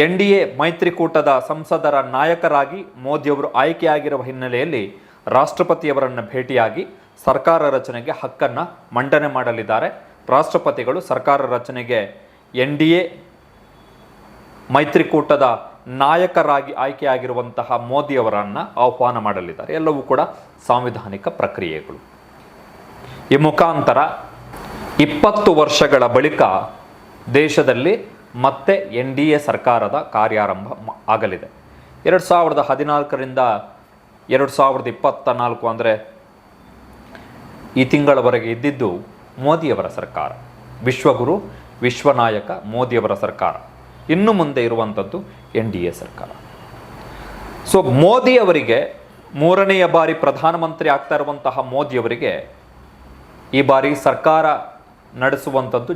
N D A ಮೈತ್ರಿಕೂಟದ ಸಂಸದರ ನಾಯಕರಾಗಿ ಮೋದಿಯವರು ಆಯ್ಕೆಯಾಗಿರುವ ಹಿನ್ನೆಲೆಯಲ್ಲಿ ರಾಷ್ಟ್ರಪತಿಯವರನ್ನು ಭೇಟಿಯಾಗಿ ಸರ್ಕಾರ ರಚನೆಗೆ ಹಕ್ಕನ್ನು ಮಂಡನೆ ಮಾಡಲಿದ್ದಾರೆ. ರಾಷ್ಟ್ರಪತಿಗಳು ಸರ್ಕಾರ ರಚನೆಗೆ ಎನ್ ಡಿ ಎ ಮೈತ್ರಿಕೂಟದ ನಾಯಕರಾಗಿ ಆಯ್ಕೆಯಾಗಿರುವಂತಹ ಮೋದಿಯವರನ್ನು ಆಹ್ವಾನ ಮಾಡಲಿದ್ದಾರೆ. ಎಲ್ಲವೂ ಕೂಡ ಸಾಂವಿಧಾನಿಕ ಪ್ರಕ್ರಿಯೆಗಳು. ಈ ಮುಖಾಂತರ ಇಪ್ಪತ್ತು ವರ್ಷಗಳ ಬಳಿಕ ದೇಶದಲ್ಲಿ ಮತ್ತೆ ಎನ್ ಡಿ ಎ ಸರ್ಕಾರದ ಕಾರ್ಯಾರಂಭ ಆಗಲಿದೆ. ಎರಡು ಸಾವಿರದ ಹದಿನಾಲ್ಕರಿಂದ ಎರಡು ಸಾವಿರದ ಇಪ್ಪತ್ತ ನಾಲ್ಕು ಅಂದರೆ ಈ ತಿಂಗಳವರೆಗೆ ಇದ್ದಿದ್ದು ಮೋದಿಯವರ ಸರ್ಕಾರ. ವಿಶ್ವಗುರು, ವಿಶ್ವನಾಯಕ, ಮೋದಿಯವರ ಸರ್ಕಾರ. ಇನ್ನು ಮುಂದೆ ಇರುವಂಥದ್ದು ಎನ್ ಡಿ ಎ ಸರ್ಕಾರ. ಸೊ ಮೋದಿಯವರಿಗೆ ಮೂರನೆಯ ಬಾರಿ ಪ್ರಧಾನಮಂತ್ರಿ ಆಗ್ತಾ ಇರುವಂತಹ ಮೋದಿಯವರಿಗೆ ಈ ಬಾರಿ ಸರ್ಕಾರ ನಡೆಸುವಂಥದ್ದು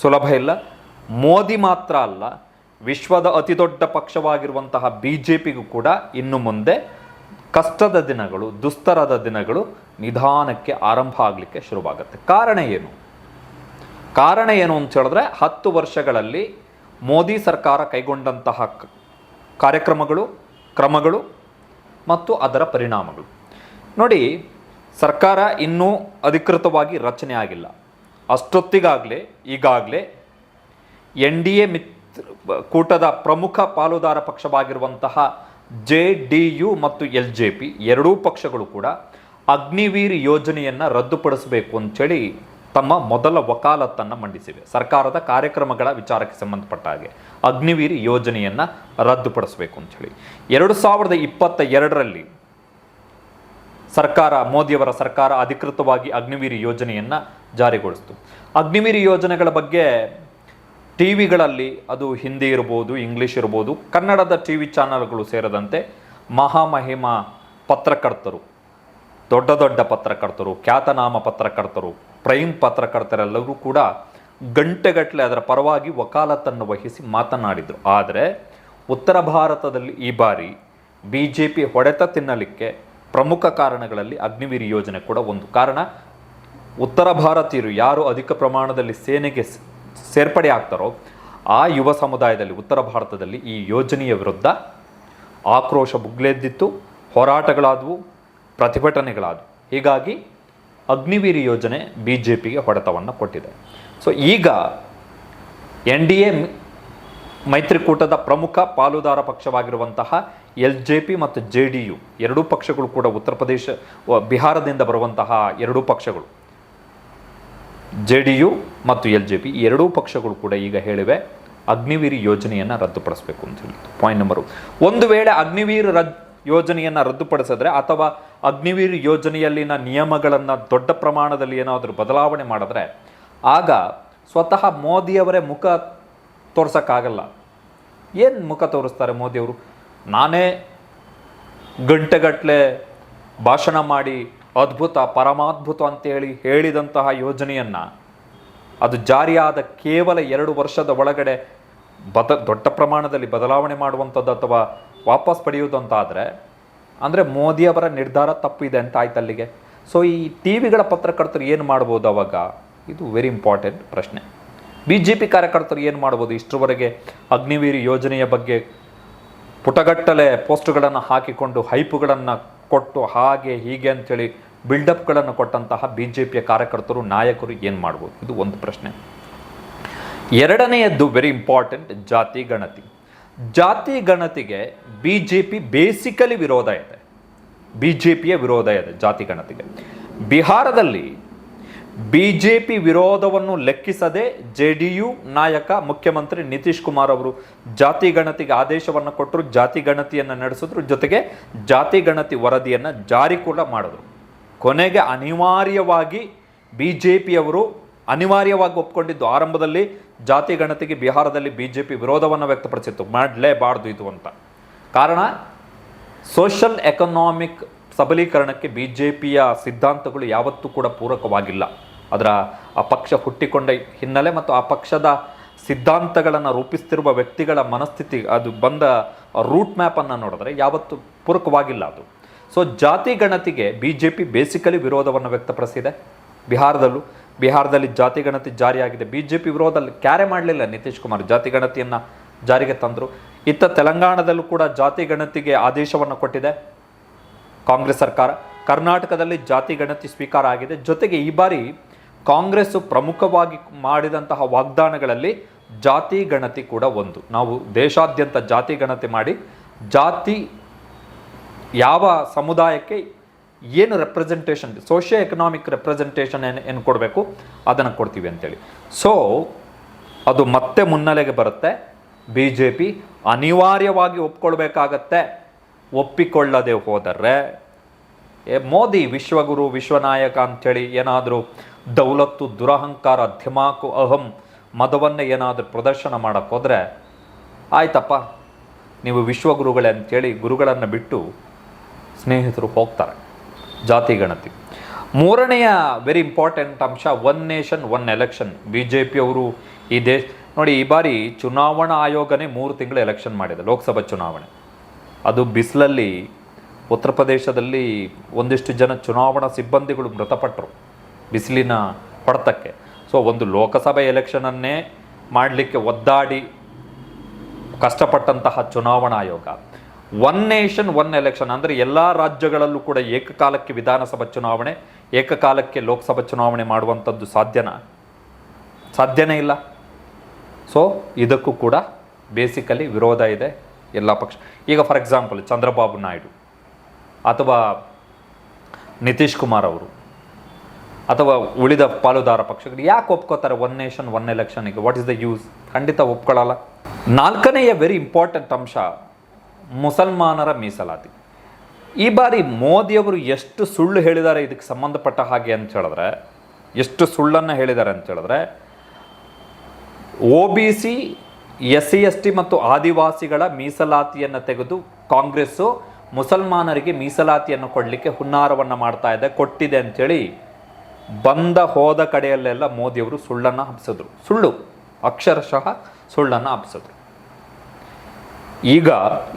ಸುಲಭ ಇಲ್ಲ. ಮೋದಿ ಮಾತ್ರ ಅಲ್ಲ, ವಿಶ್ವದ ಅತಿದೊಡ್ಡ ಪಕ್ಷವಾಗಿರುವಂತಹ ಬಿ ಜೆ ಪಿಗೂ ಕೂಡ ಇನ್ನು ಮುಂದೆ ಕಷ್ಟದ ದಿನಗಳು, ದುಸ್ತರದ ದಿನಗಳು ನಿಧಾನಕ್ಕೆ ಆರಂಭ ಆಗಲಿಕ್ಕೆ ಶುರುವಾಗುತ್ತೆ. ಕಾರಣ ಏನು? ಕಾರಣ ಏನು ಅಂತ ಹೇಳಿದ್ರೆ, ಹತ್ತು ವರ್ಷಗಳಲ್ಲಿ ಮೋದಿ ಸರ್ಕಾರ ಕೈಗೊಂಡಂತಹ ಕಾರ್ಯಕ್ರಮಗಳು, ಕ್ರಮಗಳು ಮತ್ತು ಅದರ ಪರಿಣಾಮಗಳು. ನೋಡಿ, ಸರ್ಕಾರ ಇನ್ನೂ ಅಧಿಕೃತವಾಗಿ ರಚನೆ ಆಗಿಲ್ಲ. ಅಷ್ಟೊತ್ತಿಗಾಗಲೇ, ಈಗಾಗಲೇ ಎನ್ ಡಿ ಎ ಮಿತ್ರ ಕೂಟದ ಪ್ರಮುಖ ಪಾಲುದಾರ ಪಕ್ಷವಾಗಿರುವಂತಹ ಜೆ ಡಿ ಯು ಮತ್ತು ಎಲ್ ಜೆ ಪಿ ಎರಡೂ ಪಕ್ಷಗಳು ಕೂಡ ಅಗ್ನಿವೀರ್ ಯೋಜನೆಯನ್ನು ರದ್ದುಪಡಿಸಬೇಕು ಅಂತೇಳಿ ತಮ್ಮ ಮೊದಲ ವಕಾಲತ್ತನ್ನು ಮಂಡಿಸಿವೆ. ಸರ್ಕಾರದ ಕಾರ್ಯಕ್ರಮಗಳ ವಿಚಾರಕ್ಕೆ ಸಂಬಂಧಪಟ್ಟ ಹಾಗೆ ಅಗ್ನಿವೀರ್ ಯೋಜನೆಯನ್ನು ರದ್ದುಪಡಿಸಬೇಕು ಅಂಥೇಳಿ. ಎರಡು ಸಾವಿರದ ಇಪ್ಪತ್ತ ಎರಡರಲ್ಲಿ ಸರ್ಕಾರ, ಮೋದಿಯವರ ಸರ್ಕಾರ ಅಧಿಕೃತವಾಗಿ ಅಗ್ನಿವೀರ್ ಯೋಜನೆಯನ್ನು ಜಾರಿಗೊಳಿಸಿತು. ಅಗ್ನಿವೀರ್ ಯೋಜನೆಗಳ ಬಗ್ಗೆ ಟಿ ವಿಗಳಲ್ಲಿ ಅದು ಹಿಂದಿ ಇರ್ಬೋದು, ಇಂಗ್ಲೀಷ್ ಇರ್ಬೋದು, ಕನ್ನಡದ ಟಿ ವಿ ಚಾನಲ್ಗಳು ಸೇರಿದಂತೆ ಮಹಾಮಹಿಮ ಪತ್ರಕರ್ತರು, ದೊಡ್ಡ ದೊಡ್ಡ ಪತ್ರಕರ್ತರು, ಖ್ಯಾತನಾಮ ಪತ್ರಕರ್ತರು, ಪ್ರೈಮ್ ಪತ್ರಕರ್ತರೆಲ್ಲರೂ ಕೂಡ ಗಂಟೆಗಟ್ಟಲೆ ಅದರ ಪರವಾಗಿ ವಕಾಲತ್ತನ್ನು ವಹಿಸಿ ಮಾತನಾಡಿದರು. ಆದರೆ ಉತ್ತರ ಭಾರತದಲ್ಲಿ ಈ ಬಾರಿ ಬಿ ಜೆ ಪಿ ಹೊಡೆತ ತಿನ್ನಲಿಕ್ಕೆ ಪ್ರಮುಖ ಕಾರಣಗಳಲ್ಲಿ ಅಗ್ನಿವೀರ್ ಯೋಜನೆ ಕೂಡ ಒಂದು. ಕಾರಣ, ಉತ್ತರ ಭಾರತೀಯರು ಯಾರು ಅಧಿಕ ಪ್ರಮಾಣದಲ್ಲಿ ಸೇನೆಗೆ ಸೇರ್ಪಡೆ ಆಗ್ತಾರೋ ಆ ಯುವ ಸಮುದಾಯದಲ್ಲಿ ಉತ್ತರ ಭಾರತದಲ್ಲಿ ಈ ಯೋಜನೆಯ ವಿರುದ್ಧ ಆಕ್ರೋಶ ಬುಗ್ಲೆದ್ದಿತ್ತು, ಹೋರಾಟಗಳಾದವು, ಪ್ರತಿಭಟನೆಗಳಾದವು. ಹೀಗಾಗಿ ಅಗ್ನಿವೀರ್ ಯೋಜನೆ ಬಿ ಜೆ ಪಿಗೆ ಹೊಡೆತವನ್ನು ಕೊಟ್ಟಿದೆ. ಸೊ ಈಗ ಎನ್ ಡಿ ಎ ಮೈತ್ರಿಕೂಟದ ಪ್ರಮುಖ ಪಾಲುದಾರ ಪಕ್ಷವಾಗಿರುವಂತಹ ಎಲ್ ಜೆ ಪಿ ಮತ್ತು ಜೆ ಡಿ ಯು ಎರಡೂ ಪಕ್ಷಗಳು ಕೂಡ ಉತ್ತರ ಪ್ರದೇಶ ಬಿಹಾರದಿಂದ ಬರುವಂತಹ ಎರಡೂ ಪಕ್ಷಗಳು ಜೆ ಡಿ ಯು ಮತ್ತು ಎಲ್ ಜೆ ಪಿ ಎರಡೂ ಪಕ್ಷಗಳು ಕೂಡ ಈಗ ಹೇಳಿವೆ, ಅಗ್ನಿವೀರ್ ಯೋಜನೆಯನ್ನು ರದ್ದುಪಡಿಸಬೇಕು ಅಂತ ಹೇಳಿ ಪಾಯಿಂಟ್ ನಂಬರು ಒಂದು ವೇಳೆ ಅಗ್ನಿವೀರ್ ರದ್ ಯೋಜನೆಯನ್ನು ರದ್ದುಪಡಿಸಿದ್ರೆ ಅಥವಾ ಅಗ್ನಿವೀರ್ ಯೋಜನೆಯಲ್ಲಿನ ನಿಯಮಗಳನ್ನು ದೊಡ್ಡ ಪ್ರಮಾಣದಲ್ಲಿ ಏನಾದರೂ ಬದಲಾವಣೆ ಮಾಡಿದ್ರೆ, ಆಗ ಸ್ವತಃ ಮೋದಿಯವರೇ ಮುಖ ತೋರ್ಸೋಕ್ಕಾಗಲ್ಲ. ಏನು ಮುಖ ತೋರಿಸ್ತಾರೆ ಮೋದಿಯವರು? ನಾನೇ ಗಂಟೆಗಟ್ಟಲೆ ಭಾಷಣ ಮಾಡಿ ಅದ್ಭುತ, ಪರಮಾದ್ಭುತ ಅಂತೇಳಿ ಹೇಳಿದಂತಹ ಯೋಜನೆಯನ್ನು ಅದು ಜಾರಿಯಾದ ಕೇವಲ ಎರಡು ವರ್ಷದ ಒಳಗಡೆ ಬದ, ದೊಡ್ಡ ಪ್ರಮಾಣದಲ್ಲಿ ಬದಲಾವಣೆ ಮಾಡುವಂಥದ್ದು ಅಥವಾ ವಾಪಸ್ ಪಡೆಯುವುದಂತಾದರೆ, ಅಂದರೆ ಮೋದಿಯವರ ನಿರ್ಧಾರ ತಪ್ಪಿದೆ ಅಂತ ಆಯ್ತು ಅಲ್ಲಿಗೆ. ಸೊ ಈ ಟಿ ವಿಗಳ ಪತ್ರಕರ್ತರು ಏನು ಮಾಡ್ಬೋದು ಅವಾಗ? ಇದು ವೆರಿ ಇಂಪಾರ್ಟೆಂಟ್ ಪ್ರಶ್ನೆ. ಬಿ ಜೆ ಪಿ ಕಾರ್ಯಕರ್ತರು ಏನು ಮಾಡ್ಬೋದು? ಇಷ್ಟರವರೆಗೆ ಅಗ್ನಿವೀರಿ ಯೋಜನೆಯ ಬಗ್ಗೆ ಪುಟಗಟ್ಟಲೆ ಪೋಸ್ಟ್ಗಳನ್ನು ಹಾಕಿಕೊಂಡು, ಹೈಪುಗಳನ್ನು ಕೊಟ್ಟು ಹಾಗೆ ಹೀಗೆ ಅಂಥೇಳಿ ಬಿಲ್ಡಪ್ಗಳನ್ನು ಕೊಟ್ಟಂತಹ ಬಿ ಜೆ ಪಿಯ ಕಾರ್ಯಕರ್ತರು, ನಾಯಕರು ಏನು ಮಾಡ್ಬೋದು? ಇದು ಒಂದು ಪ್ರಶ್ನೆ. ಎರಡನೆಯದ್ದು ವೆರಿ ಇಂಪಾರ್ಟೆಂಟ್ ಜಾತಿ ಗಣತಿ. ಜಾತಿ ಗಣತಿಗೆ ಬಿ ಜೆ ಪಿ ಬೇಸಿಕಲಿ ವಿರೋಧ ಇದೆ. ಬಿ ಜೆ ಪಿಯ ವಿರೋಧ ಇದೆ ಜಾತಿ ಗಣತಿಗೆ. ಬಿಹಾರದಲ್ಲಿ ಬಿ ಜೆ ಪಿ ವಿರೋಧವನ್ನು ಲೆಕ್ಕಿಸದೆ ಜೆ ಡಿ ಯು ನಾಯಕ ಮುಖ್ಯಮಂತ್ರಿ ನಿತೀಶ್ ಕುಮಾರ್ ಅವರು ಜಾತಿ ಗಣತಿಗೆ ಆದೇಶವನ್ನು ಕೊಟ್ಟರು, ಜಾತಿ ಗಣತಿಯನ್ನು ನಡೆಸಿದ್ರು, ಜೊತೆಗೆ ಜಾತಿ ಗಣತಿ ವರದಿಯನ್ನು ಜಾರಿ ಕೂಡ ಮಾಡಿದ್ರು. ಕೊನೆಗೆ ಅನಿವಾರ್ಯವಾಗಿ ಬಿ ಜೆ ಪಿಯವರು ಅನಿವಾರ್ಯವಾಗಿ ಒಪ್ಕೊಂಡಿದ್ದು, ಆರಂಭದಲ್ಲಿ ಜಾತಿ ಗಣತಿಗೆ ಬಿಹಾರದಲ್ಲಿ ಬಿ ಜೆ ಪಿ ವಿರೋಧವನ್ನು ವ್ಯಕ್ತಪಡಿಸಿತ್ತು. ಮಾಡಲೇಬಾರ್ದು ಇದು ಅಂತ. ಕಾರಣ, ಸೋಷಲ್ ಎಕನಾಮಿಕ್ ಸಬಲೀಕರಣಕ್ಕೆ ಬಿ ಜೆ ಪಿಯ ಸಿದ್ಧಾಂತಗಳು ಯಾವತ್ತೂ ಕೂಡ ಪೂರಕವಾಗಿಲ್ಲ. ಅದರ ಆ ಪಕ್ಷ ಹುಟ್ಟಿಕೊಂಡ ಹಿನ್ನೆಲೆ ಮತ್ತು ಆ ಪಕ್ಷದ ಸಿದ್ಧಾಂತಗಳನ್ನು ರೂಪಿಸ್ತಿರುವ ವ್ಯಕ್ತಿಗಳ ಮನಸ್ಥಿತಿ ಅದು ಬಂದ ರೂಟ್ ಮ್ಯಾಪನ್ನು ನೋಡಿದ್ರೆ ಯಾವತ್ತು ಪೂರಕವಾಗಿಲ್ಲ ಅದು. ಸೊ ಜಾತಿ ಗಣತಿಗೆ ಬಿ ಜೆ ಪಿ ಬೇಸಿಕಲಿ ವಿರೋಧವನ್ನು ವ್ಯಕ್ತಪಡಿಸಿದೆ. ಬಿಹಾರದಲ್ಲೂ, ಬಿಹಾರದಲ್ಲಿ ಜಾತಿ ಗಣತಿ ಜಾರಿಯಾಗಿದೆ. ಬಿ ಜೆ ಪಿ ವಿರೋಧದಲ್ಲಿ ಕ್ಯಾರೆ ಮಾಡಲಿಲ್ಲ ನಿತೀಶ್ ಕುಮಾರ್. ಜಾತಿ ಗಣತಿಯನ್ನು ಜಾರಿಗೆ ತಂದರು. ಇತ್ತ ತೆಲಂಗಾಣದಲ್ಲೂ ಕೂಡ ಜಾತಿ ಗಣತಿಗೆ ಆದೇಶವನ್ನು ಕೊಟ್ಟಿದೆ ಕಾಂಗ್ರೆಸ್ ಸರ್ಕಾರ. ಕರ್ನಾಟಕದಲ್ಲಿ ಜಾತಿ ಗಣತಿ ಸ್ವೀಕಾರ ಆಗಿದೆ. ಜೊತೆಗೆ ಈ ಬಾರಿ ಕಾಂಗ್ರೆಸ್ ಪ್ರಮುಖವಾಗಿ ಮಾಡಿದಂತಹ ವಾಗ್ದಾನಗಳಲ್ಲಿ ಜಾತಿ ಗಣತಿ ಕೂಡ ಒಂದು. ನಾವು ದೇಶಾದ್ಯಂತ ಜಾತಿ ಗಣತಿ ಮಾಡಿ, ಜಾತಿ ಯಾವ ಸಮುದಾಯಕ್ಕೆ ಏನು ರೆಪ್ರೆಸೆಂಟೇಷನ್ ಸೋಷಿಯೋ ಎಕನಾಮಿಕ್ ರೆಪ್ರೆಸೆಂಟೇಷನ್ ಏನು ಏನು ಕೊಡಬೇಕು, ಅದನ್ನು ಕೊಡ್ತೀವಿ ಅಂತೇಳಿ. ಸೊ ಅದು ಮತ್ತೆ ಮುನ್ನೆಲೆಗೆ ಬರುತ್ತೆ. ಬಿ ಜೆ ಪಿ ಅನಿವಾರ್ಯವಾಗಿ ಒಪ್ಕೊಳ್ಬೇಕಾಗತ್ತೆ. ಒಪ್ಪಿಕೊಳ್ಳದೆ ಹೋದರೆ ಮೋದಿ ವಿಶ್ವಗುರು, ವಿಶ್ವನಾಯಕ ಅಂಥೇಳಿ ಏನಾದರೂ ದೌಲತ್ತು ದುರಹಂಕಾರ ಧಿಮಾಕು ಅಹಂ ಮದವನ್ನೇ ಏನಾದರೂ ಪ್ರದರ್ಶನ ಮಾಡೋಕ್ಕೋದ್ರೆ ಆಯ್ತಪ್ಪ, ನೀವು ವಿಶ್ವಗುರುಗಳೇ ಅಂತೇಳಿ ಗುರುಗಳನ್ನು ಬಿಟ್ಟು ಸ್ನೇಹಿತರು ಹೋಗ್ತಾರೆ, ಜಾತಿ ಗಣತಿ. ಮೂರನೆಯ ವೆರಿ ಇಂಪಾರ್ಟೆಂಟ್ ಅಂಶ one nation one election B J ಪಿಯವರು ಈ ದೇಶ, ನೋಡಿ ಈ ಬಾರಿ ಚುನಾವಣಾ ಆಯೋಗನೇ ಮೂರು ತಿಂಗಳು ಎಲೆಕ್ಷನ್ ಮಾಡಿದೆ, ಲೋಕಸಭಾ ಚುನಾವಣೆ. ಅದು ಬಿಸಿಲಲ್ಲಿ ಉತ್ತರ ಪ್ರದೇಶದಲ್ಲಿ ಒಂದಿಷ್ಟು ಜನ ಚುನಾವಣಾ ಸಿಬ್ಬಂದಿಗಳು ಮೃತಪಟ್ಟರು ಬಿಸಿಲಿನ ಹೊಡೆತಕ್ಕೆ. ಸೊ ಒಂದು ಲೋಕಸಭೆ ಎಲೆಕ್ಷನನ್ನೇ ಮಾಡಲಿಕ್ಕೆ ಒದ್ದಾಡಿ ಕಷ್ಟಪಟ್ಟಂತಹ ಚುನಾವಣಾ ಆಯೋಗ. ಒನ್ ನೇಷನ್ ಒನ್ ಎಲೆಕ್ಷನ್ ಅಂದರೆ ಎಲ್ಲ ರಾಜ್ಯಗಳಲ್ಲೂ ಕೂಡ ಏಕಕಾಲಕ್ಕೆ ವಿಧಾನಸಭಾ ಚುನಾವಣೆ, ಏಕಕಾಲಕ್ಕೆ ಲೋಕಸಭಾ ಚುನಾವಣೆ ಮಾಡುವಂಥದ್ದು ಸಾಧ್ಯನಾ? ಸಾಧ್ಯನೇ ಇಲ್ಲ. ಸೊ ಇದಕ್ಕೂ ಕೂಡ ಬೇಸಿಕಲಿ ವಿರೋಧ ಇದೆ ಎಲ್ಲ ಪಕ್ಷ. ಈಗ ಫಾರ್ ಎಕ್ಸಾಂಪಲ್ ಚಂದ್ರಬಾಬು ನಾಯ್ಡು ಅಥವಾ ನಿತೀಶ್ ಕುಮಾರ್ ಅವರು. ಅಥವಾ ಉಳಿದ ಪಾಲುದಾರ ಪಕ್ಷಗಳು ಯಾಕೆ ಒಪ್ಕೋತಾರೆ ಒನ್ ನೇಷನ್ ಒನ್ ಎಲೆಕ್ಷನ್ಗೆ ವಾಟ್ ಇಸ್ ದ ಯೂಸ್ ಖಂಡಿತ ಒಪ್ಕೊಳ್ಳಲ್ಲ ನಾಲ್ಕನೆಯ ವೆರಿ ಇಂಪಾರ್ಟೆಂಟ್ ಅಂಶ, ಮುಸಲ್ಮಾನರ ಮೀಸಲಾತಿ. ಈ ಬಾರಿ ಮೋದಿಯವರು ಎಷ್ಟು ಸುಳ್ಳು ಹೇಳಿದ್ದಾರೆ ಇದಕ್ಕೆ ಸಂಬಂಧಪಟ್ಟ ಹಾಗೆ ಅಂತ ಹೇಳಿದ್ರೆ, ಎಷ್ಟು ಸುಳ್ಳನ್ನು ಹೇಳಿದ್ದಾರೆ ಅಂತ ಹೇಳಿದ್ರೆ O B C S C S T ಮತ್ತು ಆದಿವಾಸಿಗಳ ಮೀಸಲಾತಿಯನ್ನು ತೆಗೆದು ಕಾಂಗ್ರೆಸ್ಸು ಮುಸಲ್ಮಾನರಿಗೆ ಮೀಸಲಾತಿಯನ್ನು ಕೊಡಲಿಕ್ಕೆ ಹುನ್ನಾರವನ್ನು ಮಾಡ್ತಾ ಇದೆ, ಕೊಟ್ಟಿದೆ ಅಂಥೇಳಿ ಬಂದ ಹೋದ ಕಡೆಯಲ್ಲೆಲ್ಲ ಮೋದಿಯವರು ಸುಳ್ಳನ್ನು ಹಬ್ಸಿದ್ರು. ಸುಳ್ಳು. ಅಕ್ಷರಶಃ ಸುಳ್ಳನ್ನು ಹಬ್ಸಿದ್ರು. ಈಗ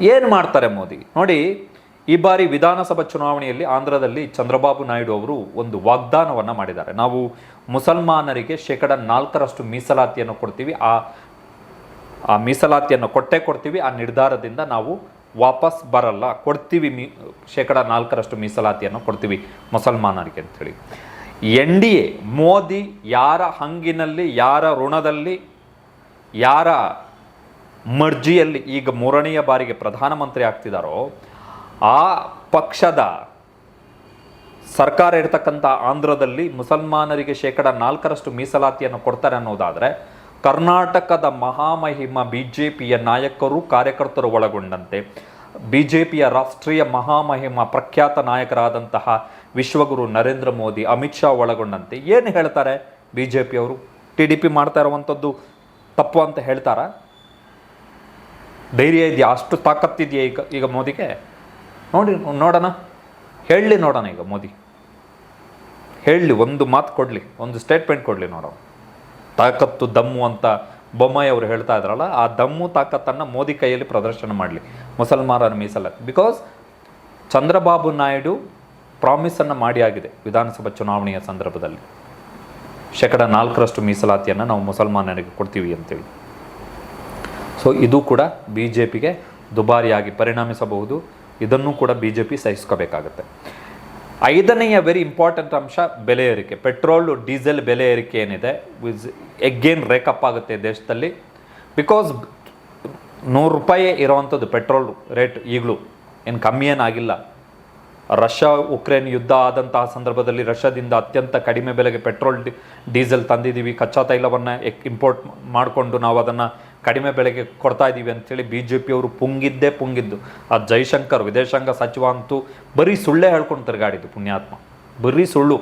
ಏನು ಮಾಡ್ತಾರೆ ಮೋದಿ? ನೋಡಿ, ಈ ಬಾರಿ ವಿಧಾನಸಭಾ ಚುನಾವಣೆಯಲ್ಲಿ ಆಂಧ್ರದಲ್ಲಿ ಚಂದ್ರಬಾಬು ನಾಯ್ಡು ಅವರು ಒಂದು ವಾಗ್ದಾನವನ್ನು ಮಾಡಿದ್ದಾರೆ. ನಾವು ಮುಸಲ್ಮಾನರಿಗೆ ಶೇಕಡ ನಾಲ್ಕರಷ್ಟು ಮೀಸಲಾತಿಯನ್ನು ಕೊಡ್ತೀವಿ. ಆ ಆ ಮೀಸಲಾತಿಯನ್ನು ಕೊಟ್ಟೇ ಕೊಡ್ತೀವಿ. ಆ ನಿರ್ಧಾರದಿಂದ ನಾವು ವಾಪಸ್ ಬರಲ್ಲ. ಕೊಡ್ತೀವಿ ಮೀ, ಶೇಕಡ ನಾಲ್ಕರಷ್ಟು ಮೀಸಲಾತಿಯನ್ನು ಕೊಡ್ತೀವಿ ಮುಸಲ್ಮಾನರಿಗೆ ಅಂಥೇಳಿ ಎನ್ ಡಿ ಎ, ಮೋದಿ ಯಾರ ಹಂಗಿನಲ್ಲಿ, ಯಾರ ಋಣದಲ್ಲಿ, ಯಾರ ಮರ್ಜಿಯಲ್ಲಿ ಈಗ ಮೂರನೆಯ ಬಾರಿಗೆ ಪ್ರಧಾನಮಂತ್ರಿ ಆಗ್ತಿದ್ದಾರೋ ಆ ಪಕ್ಷದ ಸರ್ಕಾರ ಇರ್ತಕ್ಕಂಥ ಆಂಧ್ರದಲ್ಲಿ ಮುಸಲ್ಮಾನರಿಗೆ ಶೇಕಡ ನಾಲ್ಕರಷ್ಟು ಮೀಸಲಾತಿಯನ್ನು ಕೊಡ್ತಾರೆ ಅನ್ನೋದಾದರೆ, ಕರ್ನಾಟಕದ ಮಹಾಮಹಿಮ ಬಿ ಜೆ ಪಿಯ ನಾಯಕರು, ಕಾರ್ಯಕರ್ತರು ಒಳಗೊಂಡಂತೆ ಬಿ ಜೆ ಪಿಯ ರಾಷ್ಟ್ರೀಯ ಮಹಾಮಹಿಮ ಪ್ರಖ್ಯಾತ ನಾಯಕರಾದಂತಹ ವಿಶ್ವಗುರು ನರೇಂದ್ರ ಮೋದಿ, ಅಮಿತ್ ಶಾ ಒಳಗೊಂಡಂತೆ ಏನು ಹೇಳ್ತಾರೆ ಬಿ ಜೆ ಪಿಯವರು ಟಿ ಡಿ ಪಿ ಮಾಡ್ತಾ ಇರುವಂಥದ್ದು ತಪ್ಪು ಅಂತ ಹೇಳ್ತಾರಾ? ಧೈರ್ಯ ಇದೆಯಾ? ಅಷ್ಟು ತಾಕತ್ತಿದೆಯಾ ಈಗ ಈಗ ಮೋದಿಗೆ? ನೋಡಿ, ನೋಡೋಣ. ಹೇಳಲಿ ನೋಡೋಣ ಈಗ ಮೋದಿ. ಹೇಳಲಿ ಒಂದು ಮಾತು ಕೊಡಲಿ, ಒಂದು ಸ್ಟೇಟ್ಮೆಂಟ್ ಕೊಡಲಿ ನೋಡೋಣ. ತಾಕತ್ತು, ದಮ್ಮು ಅಂತ ಬೊಮ್ಮಾಯಿ ಅವರು ಹೇಳ್ತಾ ಇದ್ರಲ್ಲ, ಆ ದಮ್ಮು ತಾಕತ್ತನ್ನು ಮೋದಿ ಕೈಯಲ್ಲಿ ಪ್ರದರ್ಶನ ಮಾಡಲಿ. ಮುಸಲ್ಮಾನರ ಮೀಸಲಾತಿ ಬಿಕಾಸ್ ಚಂದ್ರಬಾಬು ನಾಯ್ಡು ಪ್ರಾಮಿಸನ್ನು ಮಾಡಿ ಆಗಿದೆ ವಿಧಾನಸಭಾ ಚುನಾವಣೆಯ ಸಂದರ್ಭದಲ್ಲಿ. ಶೇಕಡ ನಾಲ್ಕರಷ್ಟು ಮೀಸಲಾತಿಯನ್ನು ನಾವು ಮುಸಲ್ಮಾನರಿಗೆ ಕೊಡ್ತೀವಿ ಅಂತೇಳಿ. ಸೊ ಇದು ಕೂಡ ಬಿ ಜೆ ಪಿಗೆ ದುಬಾರಿಯಾಗಿ ಪರಿಣಮಿಸಬಹುದು. ಇದನ್ನು ಕೂಡ ಬಿ ಜೆ ಪಿ ಸಹಿಸ್ಕೋಬೇಕಾಗತ್ತೆ. ಐದನೆಯ ವೆರಿ ಇಂಪಾರ್ಟೆಂಟ್ ಅಂಶ ಬೆಲೆ ಏರಿಕೆ. ಪೆಟ್ರೋಲ್, ಡೀಸೆಲ್ ಬೆಲೆ ಏರಿಕೆ ಏನಿದೆ, ವಿಸ್ ಎಗೇನ್ ರೇಕಪ್ ಆಗುತ್ತೆ ದೇಶದಲ್ಲಿ? ಬಿಕಾಸ್ ನೂರು ರೂಪಾಯಿ ಇರೋವಂಥದ್ದು ಪೆಟ್ರೋಲ್ ರೇಟ್ ಈಗಲೂ. ಏನು ಕಮ್ಮಿ ಏನಾಗಿಲ್ಲ ರಷ್ಯಾ ಉಕ್ರೇನ್ ಯುದ್ಧ ಆದಂತಹ ಸಂದರ್ಭದಲ್ಲಿ ರಷ್ಯಾದಿಂದ ಅತ್ಯಂತ ಕಡಿಮೆ ಬೆಲೆಗೆ ಪೆಟ್ರೋಲ್ ಡೀಸೆಲ್ ತಂದಿದ್ದೀವಿ. ಕಚ್ಚಾ ತೈಲವನ್ನು ಇಂಪೋರ್ಟ್ ಮಾಡಿಕೊಂಡು ನಾವು ಅದನ್ನು ಕಡಿಮೆ ಬೆಲೆಗೆ ಕೊಡ್ತಾ ಇದ್ದೀವಿ ಅಂಥೇಳಿ ಬಿ ಜೆ ಪಿಯವರು ಪುಂಗಿದ್ದೇ ಪುಂಗಿದ್ದು. ಆ ಜೈಶಂಕರ್ ವಿದೇಶಾಂಗ ಸಚಿವ ಅಂತೂ ಬರೀ ಸುಳ್ಳೇ ಹೇಳ್ಕೊಂಡು ತಿರುಗಾಡಿದ್ದು ಪುಣ್ಯಾತ್ಮ. ಬರೀ ಸುಳ್ಳು.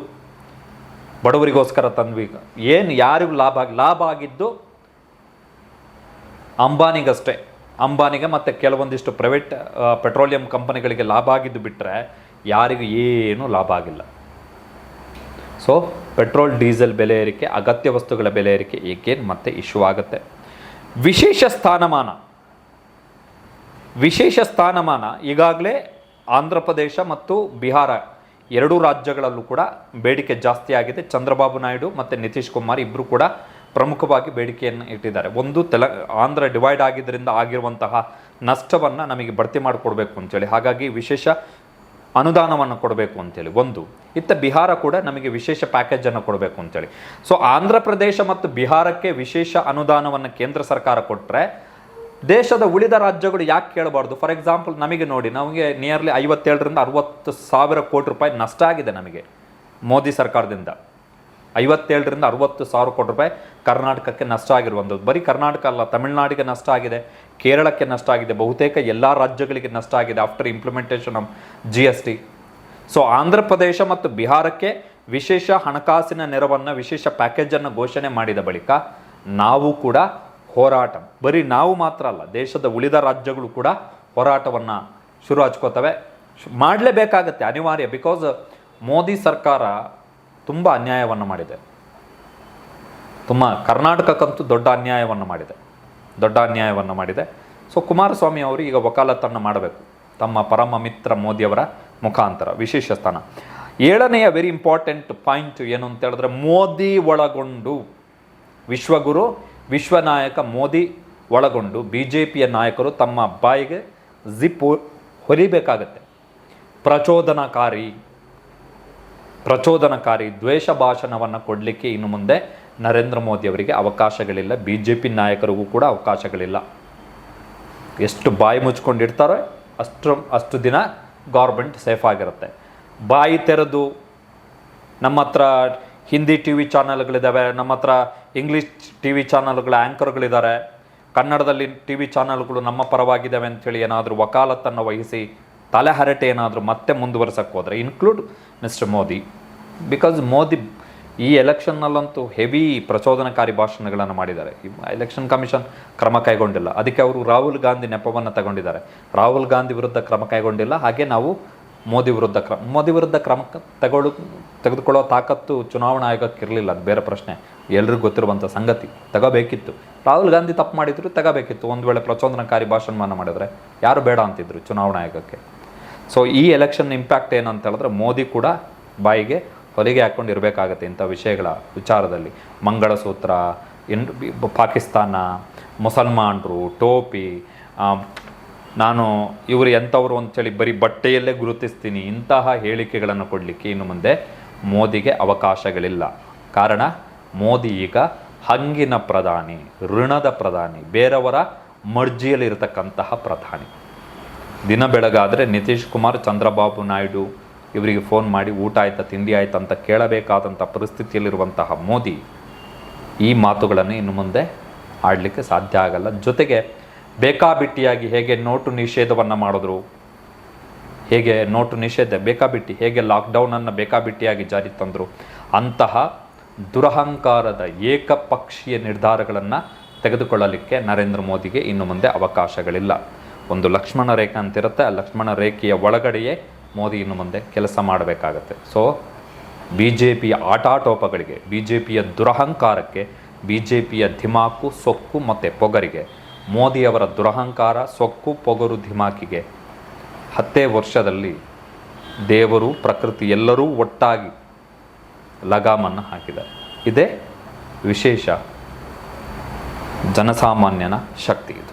ಬಡವರಿಗೋಸ್ಕರ ತಂದ್ವಿ ಈಗ ಏನು ಯಾರಿಗೂ ಲಾಭ ಆಗಿ ಲಾಭ ಆಗಿದ್ದು ಅಂಬಾನಿಗಷ್ಟೇ. ಅಂಬಾನಿಗೆ ಮತ್ತು ಕೆಲವೊಂದಿಷ್ಟು ಪ್ರೈವೇಟ್ ಪೆಟ್ರೋಲಿಯಂ ಕಂಪನಿಗಳಿಗೆ ಲಾಭ ಆಗಿದ್ದು ಬಿಟ್ಟರೆ ಯಾರಿಗೂ ಏನೂ ಲಾಭ ಆಗಿಲ್ಲ. ಸೊ ಪೆಟ್ರೋಲ್ ಡೀಸೆಲ್ ಬೆಲೆ ಏರಿಕೆ, ಅಗತ್ಯ ವಸ್ತುಗಳ ಬೆಲೆ ಏರಿಕೆ ಏಕೇನು ಮತ್ತೆ ಇಶ್ಯೂ ಆಗುತ್ತೆ. ವಿಶೇಷ ಸ್ಥಾನಮಾನ. ವಿಶೇಷ ಸ್ಥಾನಮಾನ ಈಗಾಗಲೇ ಆಂಧ್ರ ಪ್ರದೇಶ ಮತ್ತು ಬಿಹಾರ ಎರಡೂ ರಾಜ್ಯಗಳಲ್ಲೂ ಕೂಡ ಬೇಡಿಕೆ ಜಾಸ್ತಿ ಆಗಿದೆ. ಚಂದ್ರಬಾಬು ನಾಯ್ಡು ಮತ್ತು ನಿತೀಶ್ ಕುಮಾರ್ ಇಬ್ಬರು ಕೂಡ ಪ್ರಮುಖವಾಗಿ ಬೇಡಿಕೆಯನ್ನು ಇಟ್ಟಿದ್ದಾರೆ. ಒಂದು ತೆಲ, ಆಂಧ್ರ ಡಿವೈಡ್ ಆಗಿದ್ದರಿಂದ ಆಗಿರುವಂತಹ ನಷ್ಟವನ್ನು ನಮಗೆ ಭರ್ತಿ ಮಾಡಿಕೊಡ್ಬೇಕು ಅಂತೇಳಿ. ಹಾಗಾಗಿ ವಿಶೇಷ ಅನುದಾನವನ್ನು ಕೊಡಬೇಕು ಅಂತೇಳಿ. ಒಂದು, ಇತ್ತ ಬಿಹಾರ ಕೂಡ ನಮಗೆ ವಿಶೇಷ ಪ್ಯಾಕೇಜನ್ನು ಕೊಡಬೇಕು ಅಂತೇಳಿ. ಸೊ ಆಂಧ್ರ ಪ್ರದೇಶ ಮತ್ತು ಬಿಹಾರಕ್ಕೆ ವಿಶೇಷ ಅನುದಾನವನ್ನು ಕೇಂದ್ರ ಸರ್ಕಾರ ಕೊಟ್ಟರೆ ದೇಶದ ಉಳಿದ ರಾಜ್ಯಗಳು ಯಾಕೆ ಕೇಳಬಾರ್ದು? ಫಾರ್ ಎಕ್ಸಾಂಪಲ್ ನಮಗೆ ನೋಡಿ, ನಮಗೆ ನಿಯರ್ಲಿ ಐವತ್ತೇಳರಿಂದ ಅರವತ್ತು ಸಾವಿರ ಕೋಟಿ ರೂಪಾಯಿ ನಷ್ಟ ಆಗಿದೆ ನಮಗೆ ಮೋದಿ ಸರ್ಕಾರದಿಂದ. ಐವತ್ತೇಳರಿಂದ ಅರವತ್ತು ಸಾವಿರ ಕೋಟಿ ರೂಪಾಯಿ ಕರ್ನಾಟಕಕ್ಕೆ ನಷ್ಟ ಆಗಿರುವಂಥದ್ದು ಬರೀ ಕರ್ನಾಟಕ ಅಲ್ಲ, ತಮಿಳುನಾಡಿಗೆ ನಷ್ಟ ಆಗಿದೆ, ಕೇರಳಕ್ಕೆ ನಷ್ಟ ಆಗಿದೆ, ಬಹುತೇಕ ಎಲ್ಲ ರಾಜ್ಯಗಳಿಗೆ ನಷ್ಟ ಆಗಿದೆ after implementation of G S T so Andhra Pradesh ಮತ್ತು ಬಿಹಾರಕ್ಕೆ ವಿಶೇಷ ಹಣಕಾಸಿನ ನೆರವನ್ನು, ವಿಶೇಷ ಪ್ಯಾಕೇಜನ್ನು ಘೋಷಣೆ ಮಾಡಿದ ಬಳಿಕ ನಾವು ಕೂಡ ಹೋರಾಟ, ಬರೀ ನಾವು ಮಾತ್ರ ಅಲ್ಲ, ದೇಶದ ಉಳಿದ ರಾಜ್ಯಗಳು ಕೂಡ ಹೋರಾಟವನ್ನು ಶುರು ಹಚ್ಕೋತವೆ ಮಾಡಲೇಬೇಕಾಗತ್ತೆ, ಅನಿವಾರ್ಯ ಬಿಕಾಸ್ ಮೋದಿ ಸರ್ಕಾರ ತುಂಬ ಅನ್ಯಾಯವನ್ನು ಮಾಡಿದೆ. ತುಂಬ ಕರ್ನಾಟಕಕ್ಕಂತೂ ದೊಡ್ಡ ಅನ್ಯಾಯವನ್ನು ಮಾಡಿದೆ. ದೊಡ್ಡ ಅನ್ಯಾಯವನ್ನು ಮಾಡಿದೆ. ಸೊ ಕುಮಾರಸ್ವಾಮಿ ಅವರು ಈಗ ವಕಾಲತ್ತನ್ನು ಮಾಡಬೇಕು. ತಮ್ಮ ಪರಮ ಮಿತ್ರ ಮೋದಿಯವರ ಮುಖಾಂತರ, ವಿಶೇಷ ಸ್ಥಾನ. ಏಳನೆಯ ವೆರಿ ಇಂಪಾರ್ಟೆಂಟ್ ಪಾಯಿಂಟ್ ಏನು ಅಂತ ಹೇಳಿದ್ರೆ, ಮೋದಿ ಒಳಗೊಂಡು, ವಿಶ್ವಗುರು, ವಿಶ್ವನಾಯಕ ಮೋದಿ ಒಳಗೊಂಡು ಬಿ ಜೆ ಪಿಯ ನಾಯಕರು ತಮ್ಮ ಬಾಯಿಗೆ ಜಿಪ್ ಹೊಲಿಬೇಕಾಗತ್ತೆ ಪ್ರಚೋದನಕಾರಿ ಪ್ರಚೋದನಕಾರಿ ದ್ವೇಷ ಭಾಷಣವನ್ನು ಕೊಡಲಿಕ್ಕೆ ಇನ್ನು ಮುಂದೆ ನರೇಂದ್ರ ಮೋದಿ ಅವರಿಗೆ ಅವಕಾಶಗಳಿಲ್ಲ. ಬಿ ಜೆ ಪಿ ನಾಯಕರಿಗೂ ಕೂಡ ಅವಕಾಶಗಳಿಲ್ಲ. ಎಷ್ಟು ಬಾಯಿ ಮುಚ್ಕೊಂಡಿರ್ತಾರೋ ಅಷ್ಟು ಅಷ್ಟು ದಿನ ಗೌರ್ಮೆಂಟ್ ಸೇಫ್ ಆಗಿರುತ್ತೆ. ಬಾಯಿ ತೆರೆದು ನಮ್ಮ ಹತ್ರ ಹಿಂದಿ ಟಿ ವಿ ಚಾನಲ್ಗಳಿದ್ದಾವೆ ನಮ್ಮ ಹತ್ರ ಇಂಗ್ಲೀಷ್ ಟಿ ವಿ ಚಾನಲ್ಗಳ ಆ್ಯಂಕರ್ಗಳಿದ್ದಾರೆ ಕನ್ನಡದಲ್ಲಿ ಟಿ ವಿ ಚಾನಲ್ಗಳು ನಮ್ಮ ಪರವಾಗಿದ್ದಾವೆ ಅಂಥೇಳಿ ಏನಾದರೂ ವಕಾಲತ್ತನ್ನು ವಹಿಸಿ ತಲೆಹರಟೆ ಏನಾದರೂ ಮತ್ತೆ ಮುಂದುವರ್ಸಕ್ಕೆ ಹೋದರೆ include mister Modi. Because Modi ಈ ಎಲೆಕ್ಷನ್ನಲ್ಲಂತೂ ಹೆವಿ ಪ್ರಚೋದನಕಾರಿ ಭಾಷಣಗಳನ್ನು ಮಾಡಿದ್ದಾರೆ. ಎಲೆಕ್ಷನ್ ಕಮಿಷನ್ ಕ್ರಮ ಕೈಗೊಂಡಿಲ್ಲ. ಅದಕ್ಕೆ ಅವರು ರಾಹುಲ್ ಗಾಂಧಿ ನೆಪವನ್ನು ತಗೊಂಡಿದ್ದಾರೆ. ರಾಹುಲ್ ಗಾಂಧಿ ವಿರುದ್ಧ ಕ್ರಮ ಕೈಗೊಂಡಿಲ್ಲ. ಹಾಗೆ ನಾವು ಮೋದಿ ವಿರುದ್ಧ ಕ್ರಮ ಮೋದಿ ವಿರುದ್ಧ ಕ್ರಮ ತಗೊಳ್ಳೋ ತೆಗೆದುಕೊಳ್ಳೋ ತಾಕತ್ತು ಚುನಾವಣಾ ಆಯೋಗಕ್ಕೆ ಇರಲಿಲ್ಲ. ಅದು ಬೇರೆ ಪ್ರಶ್ನೆ. ಎಲ್ರಿಗೂ ಗೊತ್ತಿರುವಂಥ ಸಂಗತಿ. ತಗೋಬೇಕಿತ್ತು. ರಾಹುಲ್ ಗಾಂಧಿ ತಪ್ಪು ಮಾಡಿದ್ರು ತಗೋಬೇಕಿತ್ತು. ಒಂದು ವೇಳೆ ಪ್ರಚೋದನಕಾರಿ ಭಾಷಣವನ್ನು ಮಾಡಿದರೆ ಯಾರು ಬೇಡ ಅಂತಿದ್ರು ಚುನಾವಣಾ ಆಯೋಗಕ್ಕೆ. ಸೊ ಈ ಎಲೆಕ್ಷನ್ ಇಂಪ್ಯಾಕ್ಟ್ ಏನಂತ ಹೇಳಿದ್ರೆ ಮೋದಿ ಕೂಡ ಬಾಯಿಗೆ ಹೊಲಿಗೆ ಹಾಕ್ಕೊಂಡು ಇರಬೇಕಾಗತ್ತೆ ಇಂಥ ವಿಷಯಗಳ ವಿಚಾರದಲ್ಲಿ. ಮಂಗಳಸೂತ್ರ, ಇನ್ ಪಾಕಿಸ್ತಾನ ಮುಸಲ್ಮಾನರು ಟೋಪಿ ನಾನು ಇವರು ಎಂಥವ್ರು ಅಂತೇಳಿ ಬರೀ ಬಟ್ಟೆಯಲ್ಲೇ ಗುರುತಿಸ್ತೀನಿ ಇಂತಹ ಹೇಳಿಕೆಗಳನ್ನು ಕೊಡಲಿಕ್ಕೆ ಇನ್ನು ಮುಂದೆ ಮೋದಿಗೆ ಅವಕಾಶಗಳಿಲ್ಲ. ಕಾರಣ ಮೋದಿ ಈಗ ಹಂಗಿನ ಪ್ರಧಾನಿ, ಋಣದ ಪ್ರಧಾನಿ, ಬೇರೆಯವರ ಮರ್ಜಿಯಲ್ಲಿರತಕ್ಕಂತಹ ಪ್ರಧಾನಿ. ದಿನ ಬೆಳಗಾದರೆ ನಿತೀಶ್ ಕುಮಾರ್, ಚಂದ್ರಬಾಬು ನಾಯ್ಡು ಇವರಿಗೆ ಫೋನ್ ಮಾಡಿ ಊಟ ಆಯ್ತಾ, ತಿಂಡಿ ಆಯ್ತಾ ಅಂತ ಕೇಳಬೇಕಾದಂಥ ಪರಿಸ್ಥಿತಿಯಲ್ಲಿರುವಂತಹ ಮೋದಿ ಈ ಮಾತುಗಳನ್ನು ಇನ್ನು ಮುಂದೆ ಆಡಲಿಕ್ಕೆ ಸಾಧ್ಯ ಆಗಲ್ಲ. ಜೊತೆಗೆ ಬೇಕಾಬಿಟ್ಟಿಯಾಗಿ ಹೇಗೆ ನೋಟು ನಿಷೇಧವನ್ನು ಮಾಡಿದ್ರು, ಹೇಗೆ ನೋಟು ನಿಷೇಧ, ಬೇಕಾಬಿಟ್ಟಿ ಹೇಗೆ ಲಾಕ್ಡೌನನ್ನು ಬೇಕಾಬಿಟ್ಟಿಯಾಗಿ ಜಾರಿ ತಂದರು, ಅಂತಹ ದುರಹಂಕಾರದ ಏಕಪಕ್ಷೀಯ ನಿರ್ಧಾರಗಳನ್ನು ತೆಗೆದುಕೊಳ್ಳಲಿಕ್ಕೆ ನರೇಂದ್ರ ಮೋದಿಗೆ ಇನ್ನು ಮುಂದೆ ಅವಕಾಶಗಳಿಲ್ಲ. ಒಂದು ಲಕ್ಷ್ಮಣ ರೇಖೆ ಅಂತಿರುತ್ತೆ, ಆ ಲಕ್ಷ್ಮಣ ರೇಖೆಯ ಒಳಗಡೆಯೇ ಮೋದಿ ಇನ್ನು ಮುಂದೆ ಕೆಲಸ ಮಾಡಬೇಕಾಗತ್ತೆ. ಸೊ ಬಿ ಜೆ ಪಿಯ ಆಟಾಟೋಪಗಳಿಗೆ ಬಿ ಜೆ ಪಿಯ ದುರಹಂಕಾರಕ್ಕೆ ಬಿ ಜೆ ಪಿಯ ಧಿಮಾಕು ಸೊಕ್ಕು ಮತ್ತು ಪೊಗರಿಗೆ ಮೋದಿಯವರ ದುರಹಂಕಾರ, ಸೊಕ್ಕು, ಪೊಗರು ಧಿಮಾಕಿಗೆ ಹತ್ತೇ ವರ್ಷದಲ್ಲಿ ದೇವರು, ಪ್ರಕೃತಿ ಎಲ್ಲರೂ ಒಟ್ಟಾಗಿ ಲಗಾಮನ್ನು ಹಾಕಿದ್ದಾರೆ. ಇದೇ ವಿಶೇಷ ಜನಸಾಮಾನ್ಯನ ಶಕ್ತಿ ಇದು.